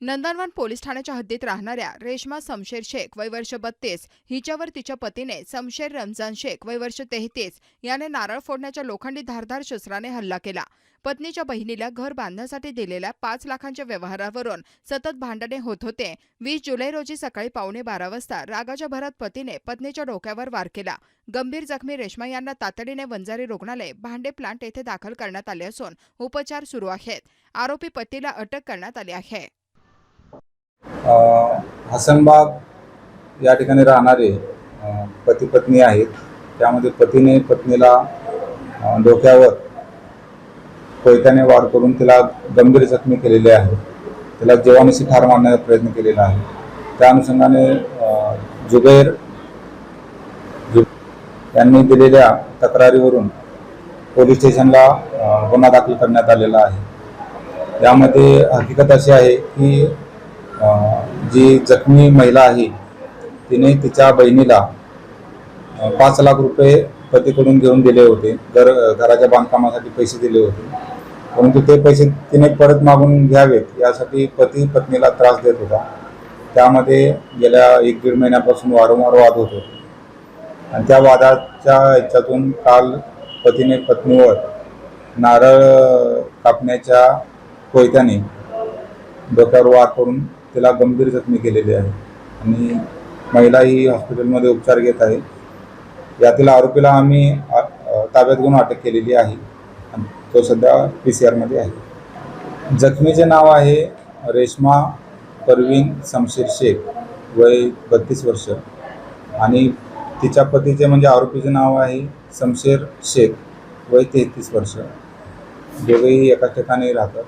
नंदनवन police ठाण्याच्या हद्दीत राहणाऱ्या रेश्मा समशेर शेख वय वर्ष बत्तीस. हिच्यावर तिच्या पतीने समशेर रमजान शेख वय वर्ष तेहतीस. याने नारळ फोडण्याच्या लोखंडी धारधार शस्त्राने हल्ला केला. पत्नीच्या बहिणीला घर बांधण्यासाठी दिलेल्या पाच लाखांच्या व्यवहारावरून सतत भांडणे होत होते. वीस जुलै रोजी सकाळी पावणे बारा वाजता रागाच्या भरात पतीने पत्नीच्या डोक्यावर वार केला. गंभीर जखमी रेश्मा यांना तातडीने वंजारी रुग्णालय भांडे प्लांट येथे दाखल करण्यात आले असून उपचार सुरू आहेत. आरोपी पतीला अटक करण्यात आली आहे. हसनबाग या ठिकाणी राहणारे पती पत्नी आहेत. त्यामध्ये पतीने पत्नीला डोक्यावर कोयत्याने वार करून तिला गंभीर जखमी केलेली आहे. तिला जीवाणूशी ठार मारण्याचा प्रयत्न केलेला आहे. त्या अनुषंगाने अ, जुबैर जु यांनी दिलेल्या तक्रारीवरून पोलीस स्टेशनला गुन्हा दाखल करण्यात आलेला आहे. यामध्ये हकीकत अशी आहे की जी जखमी महिला आहे तिने तिच्या बहिणीला पाच लाख रुपये पतीकडून घेऊन दिले होते. घर घराच्या बांधकामासाठी पैसे दिले होते. परंतु ते पैसे तिने परत मागून घ्यावेत यासाठी पती पत्नीला त्रास देत होता. त्यामध्ये गेल्या एक दीड महिन्यापासून वारंवार वाद होत होते. आणि त्या वादाच्या ह्याच्यातून काल पतीने पत्नीवर नारळ कापण्याच्या कोयत्याने डोक्यावर वार करून तिला गंभीर जखमी केलेली आहे. आणि महिला ही हॉस्पिटलमध्ये उपचार घेत आहे. यातील आरोपीला आम्ही ताब्यात घेऊन अटक केलेली आहे. आणि तो सध्या पी सी आरमध्ये आहे. जखमीचे नाव आहे रेश्मा परवीन शमशेर शेख. वय बत्तीस वर्ष. आणि तिच्या पतीचे म्हणजे आरोपीचे नाव आहे शमशेर शेख. वय तेहतीस वर्ष. दोघेही एकाच ठिकाणी राहतात.